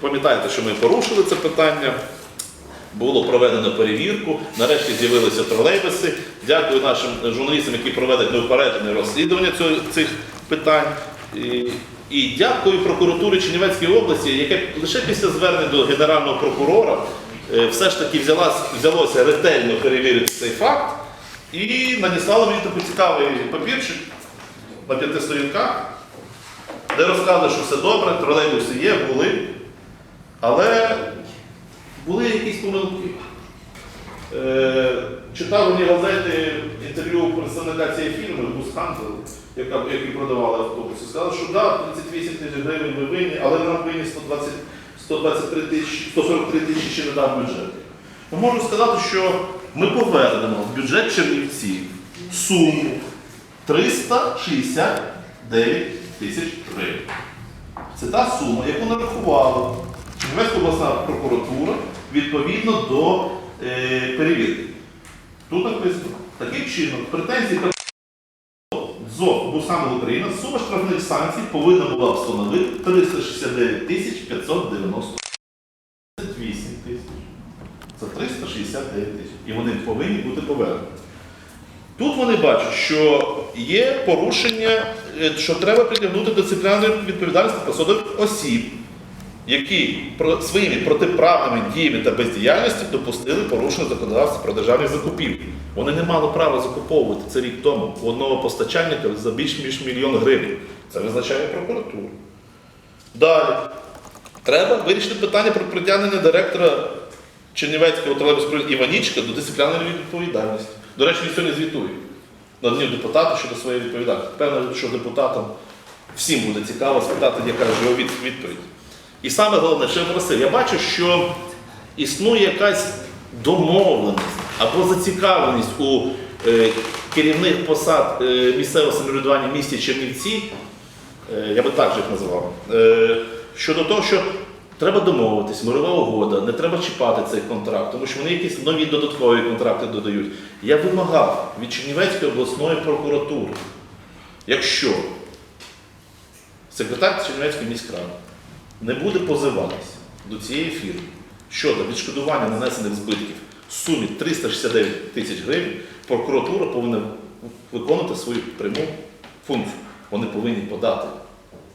пам'ятаєте, що ми порушили це питання. Було проведено перевірку, нарешті з'явилися тролейбуси. Дякую нашим журналістам, які проведуть неупереджене розслідування цих питань. І, і дякую прокуратурі Чернівецької області, яке лише після звернення до генерального прокурора е, все ж таки взялась, взялося ретельно перевірити цей факт і надіслало мені такий цікавий папірчик на п'яти сторінках, де розказує, що все добре, тролейбуси є, були, але були якісь помилки. Е, читав мені газети інтерв'ю представника цієї фірми Бусхантел, яка який продавала автобуси. Сказали, що да, 38 тисяч гривень ми винні, але нам винні 120, 123 тисячі, 143 тисячі ще не дав бюджет. Ну, можу сказати, що ми повернемо в бюджет Чернівців суму 369 тисяч гривень. Це та сума, яку нарахувала Чернівецька обласна прокуратура відповідно до е, перевірки. Тут написано, таким чином, претензії ЗОВ Бусамил Україна сума штрафних санкцій повинна була б становити 369 тисяч 598 тисяч. Це 369 тисяч. І вони повинні бути повернені. Тут вони бачать, що є порушення, е, що треба притягнути дисциплінарної відповідальності посадових осіб, які своїми протиправними діями та бездіяльністю допустили порушення законодавства про державні закупівлі. Вони не мали права закуповувати це рік тому у одного постачальника за більш ніж мільйон гривень. Це визначає прокуратура. Далі. Треба вирішити питання про притягнення директора Чернівецького тролейбусу Іванічка до дисциплінарної відповідальності. До речі, він сьогодні звітує на днів депутата щодо своєї відповідальності. Певно, що депутатам всім буде цікаво спитати, яка ж його відповідь. І саме головне, що я просив, я бачу, що існує якась домовленість або зацікавленість у е, керівних посад е, місцевого самоврядування в місті Чернівці, е, я би так же їх називав, е, щодо того, що треба домовитись, мирова угода, не треба чіпати цей контракт, тому що вони якісь нові додаткові контракти додають. Я вимагав від Чернівецької обласної прокуратури, якщо секретар Чернівецької міськради не буде позиватися до цієї фірми щодо відшкодування нанесених збитків в сумі 369 тисяч гривень, прокуратура повинна виконувати свою пряму функцію. Вони повинні подати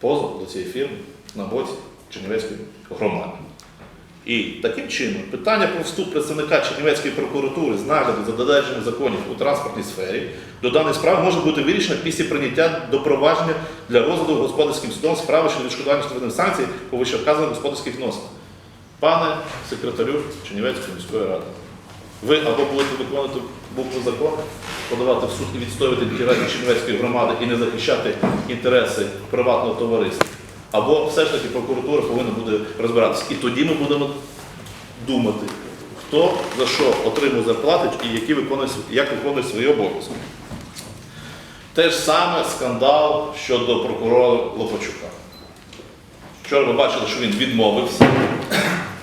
позов до цієї фірми на боці Чернівецької громади. І таким чином питання про вступ представника Чернівецької прокуратури з нагляду за додержанням законів у транспортній сфері до даної справи може бути вирішено після прийняття до провадження для розгляду господарським судом справи щодо відшкодування штрафних санкцій по вищевказаних господарських відносинах. Пане секретарю Чернівецької міської ради, ви або будете виконувати букву закону, подавати в суд і відстоювати інтереси Чернівецької громади і не захищати інтереси приватного товариства. Або все ж таки прокуратура повинна буде розбиратися. І тоді ми будемо думати, хто за що отримує зарплати і які виконує, як виконує свої обов'язки. Те ж саме скандал щодо прокурора Лопачука. Вчора ви бачили, що він відмовився.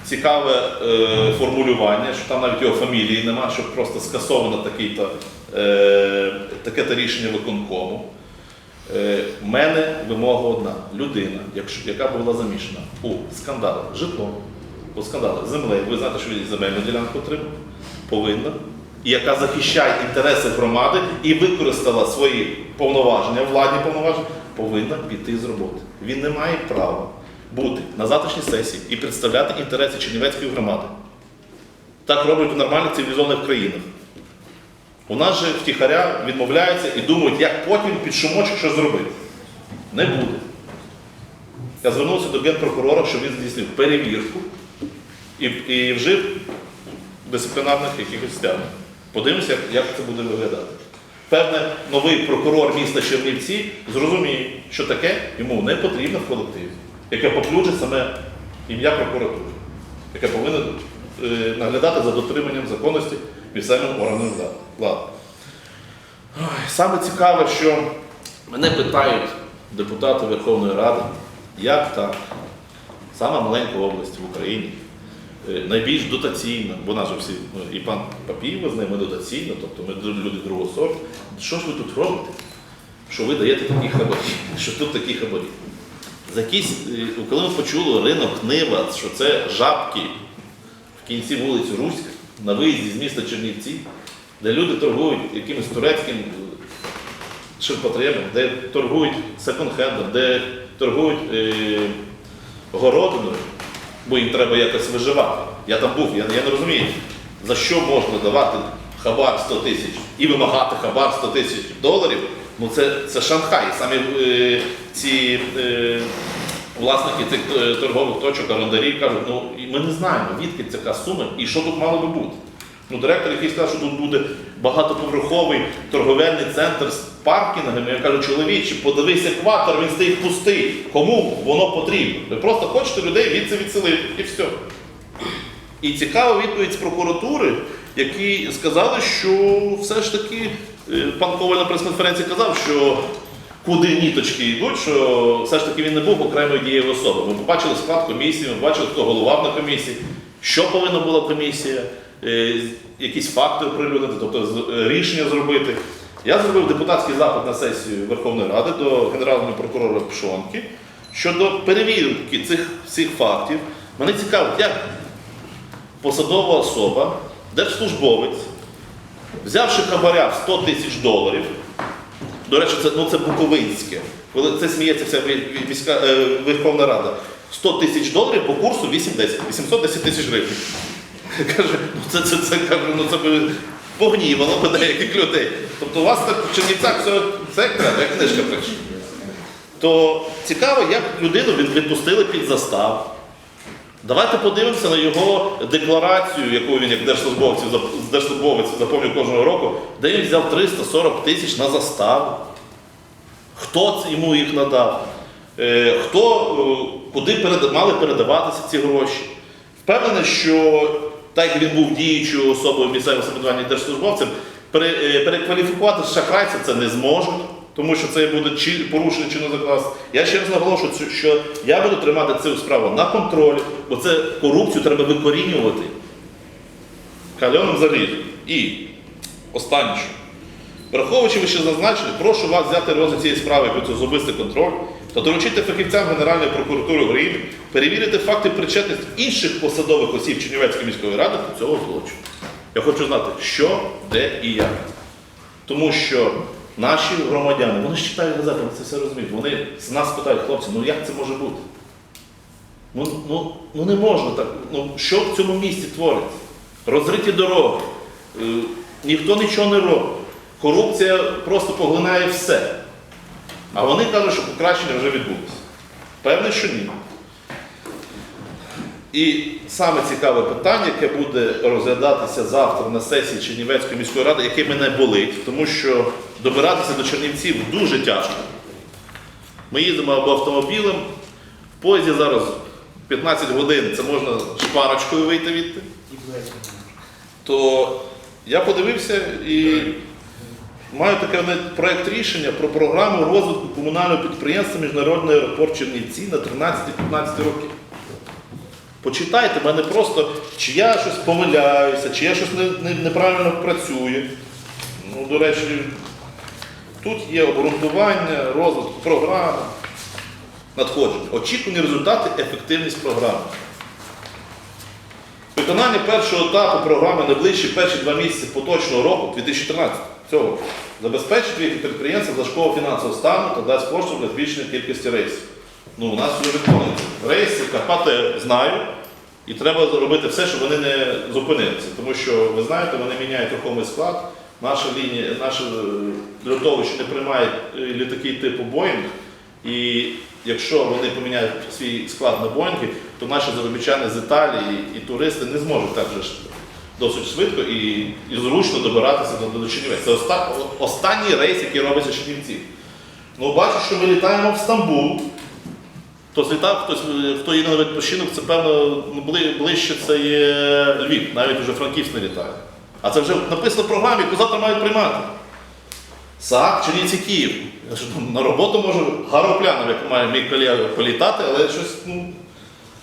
Цікаве е, формулювання, що там навіть його фамілії нема, що просто скасовано е, таке-то рішення виконкому. Е, в мене вимога одна. Людина, яка була замішана у скандалах житлом, у скандалах землею, ви знаєте, що він земельну ділянку отримав, повинна, і яка захищає інтереси громади і використала свої повноваження, владні повноваження, повинна піти з роботи. Він не має права бути на завтрашній сесії і представляти інтереси Чернівецької громади. Так роблять у нормальних цивілізованих країнах. У нас же втіхаря відмовляються і думають, як потім під шумочок що зробити. Не буде. Я звернувся до генпрокурора, щоб він здійснив перевірку і, і вжив дисциплінарних якихось стягнень. Подивимося, як, це буде виглядати. Певне, новий прокурор міста Чернівці зрозуміє, що таке йому не потрібно в колективі, яке поплюжить саме ім'я прокуратури, яке повинно е, наглядати за дотриманням законності місцевим органам влади. Саме цікаве, що мене питають депутати Верховної Ради, як так, сама маленька область в Україні, е, найбільш дотаційна, бо нас же всі, ну, і пан Папієва з ними дотаційна, тобто ми люди другого сорту. Що ж ви тут робите? Що ви даєте такі хабарі? Що тут такі хабарі? За якісь, е, коли ми почули ринок Нива, що це жабки в кінці вулиці Руська, на виїзді з міста Чернівці, де люди торгують якимось турецьким ширпотребом, де торгують секонд-хендом, де торгують е, городиною, бо їм треба якось виживати. Я там був, я, я не розумію, за що можна давати хабар 100 тисяч і вимагати хабар 100 тисяч доларів. Ну це, це Шанхай. Самі е, ці е, власники цих е, торгових точок, орендарів кажуть, ну ми не знаємо, відки ця сума і що тут мало би бути. Ну, директор, який сказав, що тут буде багатоповерховий торговельний центр з паркінгами, я кажу, чоловіче, подивись екватор, він стоїть пустий. Кому воно потрібно? Ви просто хочете людей відси відселити і все. І цікава відповідь з прокуратури, які сказали, що все ж таки е, пан Коваль на прес-конференції казав, що куди ніточки йдуть, що все ж таки він не був окремою дією особи. Ми побачили склад комісії, ми побачили, хто головав на комісії, що повинна була комісія, е, якісь факти оприлюднити, тобто е, рішення зробити. Я зробив депутатський запит на сесію Верховної Ради до генерального прокурора Пшонки щодо перевірки цих всіх фактів. Мене цікавить, як посадова особа, держслужбовець, взявши хабаря в 100 тисяч доларів, до речі, це, ну, це Буковинське, коли це сміється вся ві- ві- війська, е, Верховна Рада, 100 тисяч доларів по курсу 8-10, 810 тисяч гривень. Каже, ну це, це, це, каже, ну це погнівало би деяких людей. Тобто у вас так в Чернівцях все це треба, як книжка пише. То цікаво, як людину відпустили під застав. Давайте подивимося на його декларацію, яку він як держслужбовець, заповнює кожного року, де він взяв 340 тисяч на заставу. Хто йому їх надав? Е, Хто, е, куди перед- мали передаватися ці гроші? Впевнений, що так як він був діючою особою місцевого самоврядування держслужбовцем, е, перекваліфікувати шахрайця це не зможуть, тому що це буде чи, порушення законодавства. Я ще раз наголошую, що- що я буду тримати цю справу на контролі, бо це корупцію треба викорінювати. Кальоном заліз. І останнє. що. Враховуючи вище зазначене, прошу вас взяти розгляд цієї справи під особистий контроль та доручити фахівцям Генеральної прокуратури України перевірити факти причетності інших посадових осіб Чернівецької міської ради до цього злочину. Я хочу знати, що, де і як. Тому що наші громадяни, вони ж читають газети, вони це все розуміють. Вони з нас питають, хлопці, ну як це може бути? Ну, ну, ну не можна так. Ну, що в цьому місті твориться? Розриті дороги, е, ніхто нічого не робить. Корупція просто поглинає все. А вони кажуть, що покращення вже відбулося. Певне, що ні. І саме цікаве питання, яке буде розглядатися завтра на сесії Чернівецької міської ради, яке мене болить, тому що добиратися до Чернівців дуже тяжко. Ми їздимо або автомобілем, в поїзді зараз 15 годин, це можна шпарочкою вийти відти. То я подивився і маю один проєкт рішення про програму розвитку комунального підприємства Міжнародний аеропорт Чернівці на 13-15 років. Почитайте мене просто, чи я щось помиляюся, чи я щось не, не- неправильно працюю. Ну, до речі, тут є обґрунтування, розвитку програми, надходження. Очікувані результати, ефективність програми. Виконання першого етапу програми найближчі перші два місяці поточного року, 2013 цього, забезпечить віки підприємства важкого фінансового стану та дасть поштовх для збільшення кількості рейсів. Ну, у нас вже виконується. Рейси Карпати знаю, і треба зробити все, щоб вони не зупинилися. Тому що, ви знаєте, вони міняють рухомий склад. Наша лінія, наше е, льотовище не приймає е, літаки типу Боїнг. І якщо вони поміняють свій склад на Боїнги, то наші заробітчани з Італії і туристи не зможуть так же досить швидко і, і зручно добиратися до, до Чернівець. Це останній рейс, який робиться з. Ну, бачу, що ми літаємо в Стамбул. Хто злітав, хтось, хто їде на відпочинок, це певно ну, ближче це є Львів, навіть вже Франківськ не літає. А це вже написано в програмі, яку завтра мають приймати. САК, Чернівці, Київ. На роботу можу гаропляном, як має мій колега політати, але щось, ну.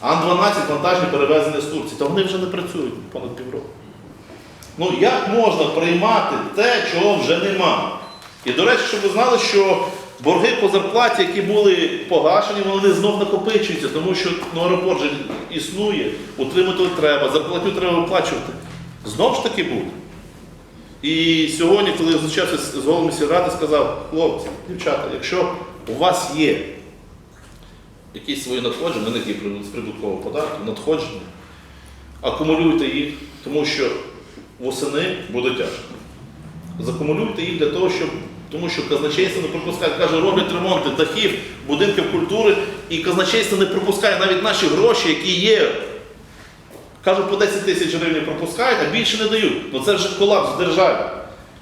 Ан-12 вантажні перевезення з Турції, та вони вже не працюють понад півроку. Ну як можна приймати те, чого вже нема? І до речі, щоб ви знали, що борги по зарплаті, які були погашені, вони знов накопичуються, тому що ну, аеропорт же існує, утримати треба, зарплатню треба виплачувати. Знов ж таки буде. І сьогодні, коли я зустрічався з головами сільради, сказав, хлопці, дівчата, якщо у вас є якісь свої надходження, на них є прибуткового податку, надходження, акумулюйте їх, тому що восени буде тяжко. Закумулюйте їх для того, щоб. Тому що казначейство не пропускає, каже, роблять ремонти дахів, будинків культури, і казначейство не пропускає навіть наші гроші, які є. Кажуть, по 10 тисяч гривень пропускають, а більше не дають. Ну це вже колапс в державі.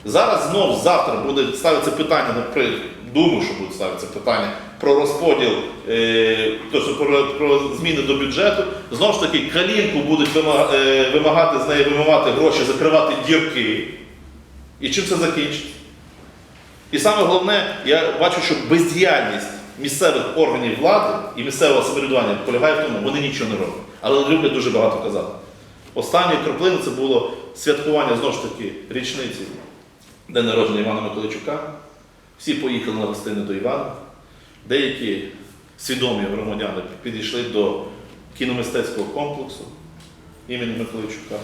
Зараз знов завтра буде ставитися питання, наприклад, думаю, що буде ставитися питання про розподіл, е, тобто про, про зміни до бюджету. Знову ж таки, калінку будуть е, вимагати з неї вимивати гроші, закривати дірки. І чим це закінчиться? І саме головне, я бачу, що бездіяльність місцевих органів влади і місцевого самоврядування полягає в тому, вони нічого не роблять. Але люблять дуже багато казати. Останньою краплиною це було святкування знову ж таки річниці день народження Івана Миколайчука. Всі поїхали на гостини до Івана. Деякі свідомі громадяни підійшли до кіномистецького комплексу імені Миколайчука,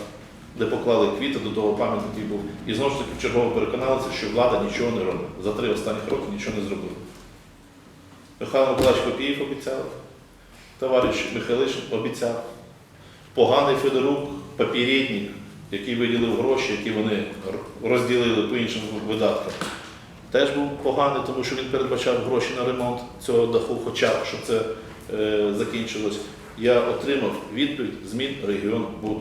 де поклали квіти до того пам'ятника, який був. І знову ж таки вчергово переконалися, що влада нічого не робить. За три останніх роки нічого не зробила. Михайло Миколаївич Попіїв обіцяв, товариш Михайлишин обіцяв, поганий Федорук, папірєтник, який виділив гроші, які вони розділили по іншим видаткам. Теж був поганий, тому що він передбачав гроші на ремонт цього даху, хоча б щоб це е, закінчилось. Я отримав відповідь змін регіону буду,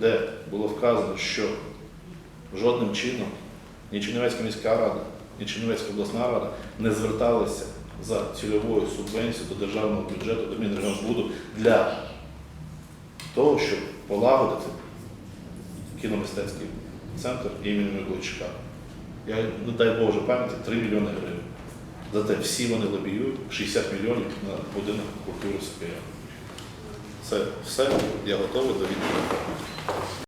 де було вказано, що жодним чином ні Чернівецька міська рада, ні Чернівецька обласна рада не зверталися за цільовою субвенцією до державного бюджету, до Мінрегіонбуду для того, щоб полагодити кіномистецький центр імені Миколайчука. Я не дай Боже пам'яті 3 мільйони гривень. Зате всі вони лобіюють 60 мільйонів на будинок культури СПЯ. Це все, я готовий до відповіді.